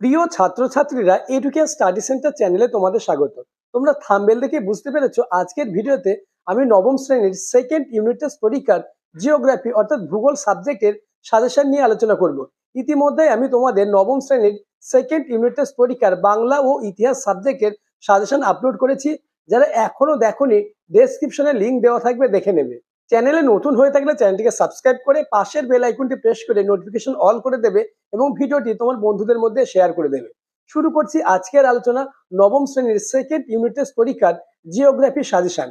প্রিয় ছাত্রছাত্রীরা education study centre চ্যানেলে তোমাদের স্বাগত। তোমরা থাম্বেল দেখে বুঝতে পেরেছ আজকের ভিডিওতে আমি নবম শ্রেণির সেকেন্ড ইউনিট টেস্ট পরীক্ষার জিওগ্রাফি অর্থাৎ ভূগোল সাবজেক্টের সাজেশন নিয়ে আলোচনা করব। ইতিমধ্যে আমি তোমাদের নবম শ্রেণির সেকেন্ড ইউনিট টেস্ট পরীক্ষার বাংলা ও ইতিহাস সাবজেক্টের সাজেশন আপলোড করেছি। যারা এখনও দেখোনি ডেসক্রিপশনে লিংক দেওয়া থাকবে, দেখে নেবে। চ্যানেলে নতুন হয়ে থাকলে চ্যানেলটিকে সাবস্ক্রাইব করে পাশের বেল আইকনটি প্রেস করে নোটিফিকেশন অল করে দেবে এবং ভিডিওটি তোমার বন্ধুদের মধ্যে শেয়ার করে দেবে। শুরু করছি আজকের আলোচনা নবম শ্রেণির সেকেন্ড ইউনিট টেস্ট পরীক্ষার geography suggestion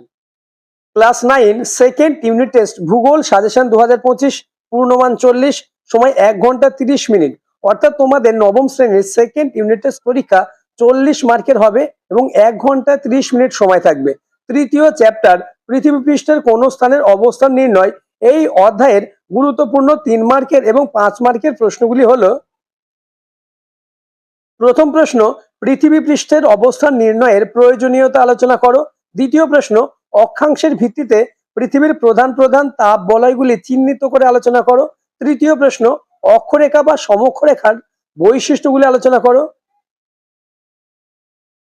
class nine second unit test ভূগোল সাজেশন দু হাজার পঁচিশ, পূর্ণমান চল্লিশ, সময় এক ঘণ্টা তিরিশ মিনিট। অর্থাৎ তোমাদের নবম শ্রেণির সেকেন্ড ইউনিট টেস্ট পরীক্ষা চল্লিশ মার্কের হবে এবং এক ঘণ্টা তিরিশ মিনিট সময় থাকবে। তৃতীয় চ্যাপ্টার পৃথিবী পৃষ্ঠের কোন স্থানের অবস্থান নির্ণয়। এই অধ্যায়ের গুরুত্বপূর্ণ তিন মার্কের এবং পাঁচ মার্কের প্রশ্নগুলি হল, প্রথম প্রশ্ন, পৃথিবী পৃষ্ঠের অবস্থান নির্ণয়ের প্রয়োজনীয়তা আলোচনা করো। দ্বিতীয় প্রশ্ন, অক্ষাংশের ভিত্তিতে পৃথিবীর প্রধান প্রধান তাপ বলয়গুলি চিহ্নিত করে আলোচনা করো। তৃতীয় প্রশ্ন, অক্ষরেখা বা সমক্ষরেখার বৈশিষ্ট্যগুলি আলোচনা করো।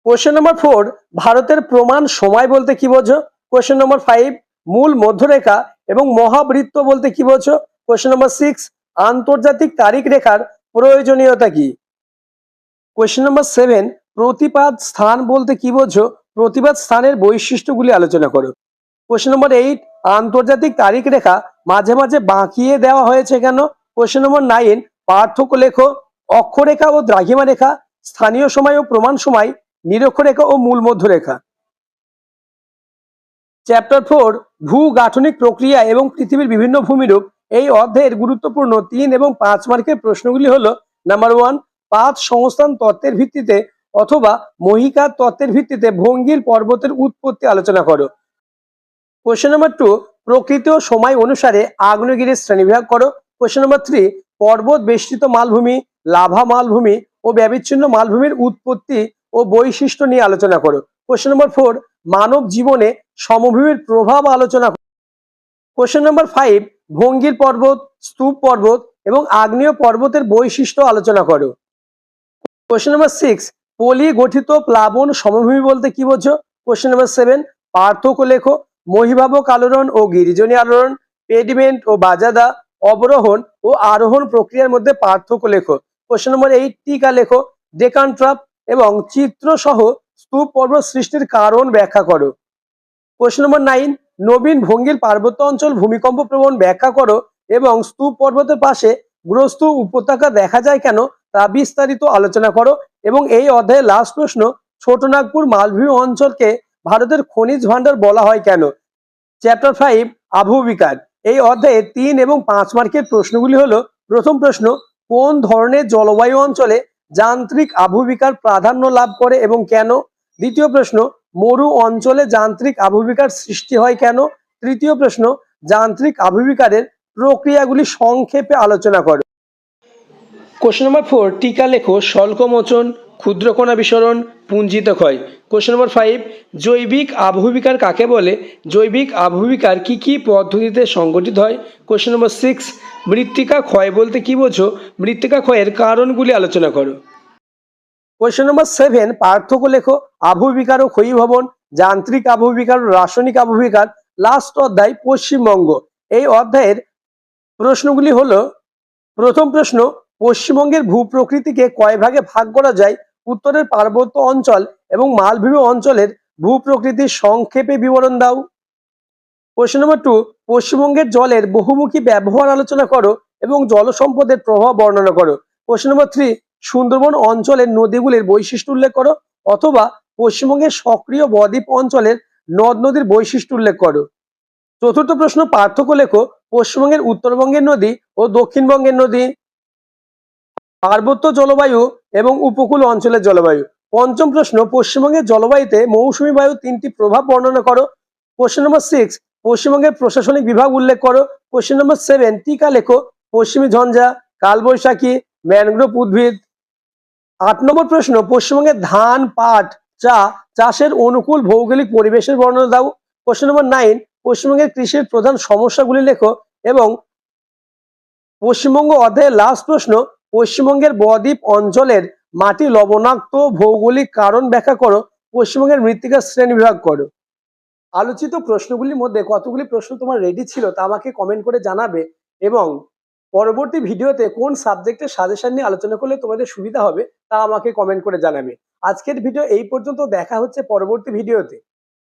কোশ্চেন নম্বর ফোর, ভারতের প্রমাণ সময় বলতে কি বোঝো? কোশ্চেন নম্বর ফাইভ মূল মধ্যরেখা এবং মহাবৃত্ত বলতে কি বোঝো? কোশ্চেন নম্বর সিক্স আন্তর্জাতিক তারিখ রেখার প্রয়োজনীয়তা কি? কোশ্চেন নম্বর সেভেন প্রতিপাদ স্থান বলতে কি বোঝো? প্রতিপাদ স্থানের বৈশিষ্ট্যগুলি আলোচনা করো। কোশ্চেন নম্বর এইট আন্তর্জাতিক তারিখ রেখা মাঝে মাঝে বাঁকিয়ে দেওয়া হয়েছে কেন? কোশ্চেন নম্বর নাইন পার্থক্য লেখো, অক্ষরেখা ও দ্রাঘিমা রেখা, স্থানীয় সময় ও প্রমাণ সময়, নিরক্ষরেখা ও মূল মধ্যরেখা। চ্যাপ্টার ফোর ভূ গাঠনিক প্রক্রিয়া এবং পৃথিবীর বিভিন্ন ভূমিরূপ। এই অধ্যায়ের গুরুত্বপূর্ণ তিন এবং পাঁচ মার্কের প্রশ্নগুলি হলো নাম্বার ওয়ান পাঁচ সংস্থান তত্ত্বের ভিত্তিতে অথবা মহিকার তত্ত্বের ভিত্তিতে ভঙ্গির পর্বতের উৎপত্তি আলোচনা করো। কোশ্চেন নাম্বার টু প্রকৃতি সময় অনুসারে আগ্নেয়গিরির শ্রেণীবিভাগ করো। কোশ্চেন নাম্বার থ্রি পর্বত বেষ্টিত মালভূমি, লাভা মালভূমি ও ব্যবিচ্ছিন্ন মালভূমির উৎপত্তি ও বৈশিষ্ট্য নিয়ে আলোচনা করো। কোশ্চেন নম্বর ফোর মানব জীবনে সমভূমির প্রভাব আলোচনা কোশ্চেন নম্বর ফাইভ ভঙ্গির পর্বত, স্তূপ পর্বত এবং আগ্নেয় পর্বতের বৈশিষ্ট্য আলোচনা করো। কোশ্চেন নম্বর সিক্স পলি গঠিত প্লাবন সমভূমি বলতে কি বোঝো? কোশ্চেন নম্বর সেভেন পার্থক্য লেখো মহিভাবক আলোড়ন ও গিরিজনী আলোড়ন, পেডিমেন্ট ও বাজাদা, অবরোহণ ও আরোহণ প্রক্রিয়ার মধ্যে পার্থক্য লেখো। কোশ্চেন নম্বর এইট টিকা লেখো ডেকান ট্রাপ এবং চিত্র সহ স্তূপ পর্বত সৃষ্টির কারণ ব্যাখ্যা করো। কোশ্চেন নম্বর নাইন নবীন ভঙ্গির পার্বত্য অঞ্চল ভূমিকম্প প্রবণ ব্যাখ্যা করো এবং স্তূপ পর্বতের পাশে গ্রস্ত উপত্যকা দেখা যায় কেন তা বিস্তারিত আলোচনা করো এবং এই অধ্যায়ে লাস্ট প্রশ্ন ছোটনাগপুর মালভূমি অঞ্চলকে ভারতের খনিজ ভাণ্ডার বলা হয় কেন? চ্যাপ্টার ফাইভ আবহবিকার এই অধ্যায়ে তিন এবং পাঁচ মার্কের প্রশ্নগুলি হলো, প্রথম প্রশ্ন, কোন ধরনের জলবায়ু অঞ্চলে যান্ত্রিক আবহবিকার প্রাধান্য লাভ করে এবং কেন? দ্বিতীয় প্রশ্ন মরু অঞ্চলে যান্ত্রিক আবহবিকার সৃষ্টি হয় কেন? তৃতীয় প্রশ্ন, যান্ত্রিক আবহবিকারের প্রক্রিয়াগুলি সংক্ষেপে আলোচনা করো। কোশ্চেন নম্বর ফোর টিকা লেখো স্বল্পমোচন ক্ষুদ্রকণা বিসরণ, পুঞ্জিত ক্ষয়। কোশ্চেন নম্বর ফাইভ জৈবিক আবহবিকার কাকে বলে? জৈবিক আবহবিকার কি কি পদ্ধতিতে সংগঠিত হয়? কোশ্চেন নম্বর সিক্স মৃত্তিকা ক্ষয় বলতে কি বোঝো? মৃত্তিকা ক্ষয়ের কারণগুলি আলোচনা করো। কোশ্চেন নম্বর সেভেন পার্থক্য লেখো আবহবিকার ও ক্ষয়ীভবন যান্ত্রিক আবহবিকার ও রাসায়নিক আবহবিকার লাস্ট অধ্যায়, পশ্চিমবঙ্গ। এই অধ্যায়ের প্রশ্নগুলি হলো, প্রথম প্রশ্ন, পশ্চিমবঙ্গের ভূপ্রকৃতিকে কয় ভাগে ভাগ করা যায়? উত্তরের পার্বত্য অঞ্চল এবং মালভূমি অঞ্চলের ভূপ্রকৃতির সংক্ষেপে বিবরণ দাও। কোশ্চেন নম্বর টু পশ্চিমবঙ্গের জলের বহুমুখী ব্যবহার আলোচনা করো এবং জলসম্পদের প্রভাব বর্ণনা করো। কোশ্চেন নম্বর থ্রি সুন্দরবন অঞ্চলের নদীগুলির বৈশিষ্ট্য উল্লেখ করো, অথবা পশ্চিমবঙ্গের সক্রিয় বদ্বীপ অঞ্চলের নদ নদীর বৈশিষ্ট্য উল্লেখ করো। চতুর্থ প্রশ্ন পার্থক্য লেখো, পশ্চিমবঙ্গের উত্তরবঙ্গের নদী ও দক্ষিণবঙ্গের নদী। পার্বত্য জলবায়ু এবং উপকূল অঞ্চলের জলবায়ু। পঞ্চম প্রশ্ন, পশ্চিমবঙ্গের জলবায়ুতে মৌসুমী বায়ু তিনটি প্রভাব বর্ণনা করো। কোশ্চেন নম্বর সিক্স পশ্চিমবঙ্গের প্রশাসনিক বিভাগ উল্লেখ করো। কোশ্চেন নম্বর সেভেন টিকা লেখো, পশ্চিমী ঝঞ্ঝা, কালবৈশাখী, ম্যানগ্রোভ উদ্ভিদ। আট নম্বর প্রশ্ন পশ্চিমবঙ্গের ধান, পাট, চা চাষের অনুকূল ভৌগোলিক পরিবেশের বর্ণনা দাও। কোশ্চেন নম্বর নাইন পশ্চিমবঙ্গের কৃষির প্রধান সমস্যাগুলি লেখো এবং পশ্চিমবঙ্গ অধ্যায়ের লাস্ট প্রশ্ন, পশ্চিমবঙ্গের বদ্বীপ অঞ্চলের মাটি লবণাক্ত ভৌগোলিক কারণ ব্যাখ্যা করো, পশ্চিমবঙ্গের মৃত্তিকা শ্রেণি বিভাগ করো। আলোচিত প্রশ্নগুলির মধ্যে কতগুলি প্রশ্ন তোমার রেডি ছিল তা আমাকে কমেন্ট করে জানাবে এবং পরবর্তী ভিডিওতে কোন সাবজেক্টের সাজেশন নিয়ে আলোচনা করলে তোমাদের সুবিধা হবে, তা আমাকে কমেন্ট করে জানাবে। আজকের ভিডিও এই পর্যন্ত, দেখা হচ্ছে পরবর্তী ভিডিওতে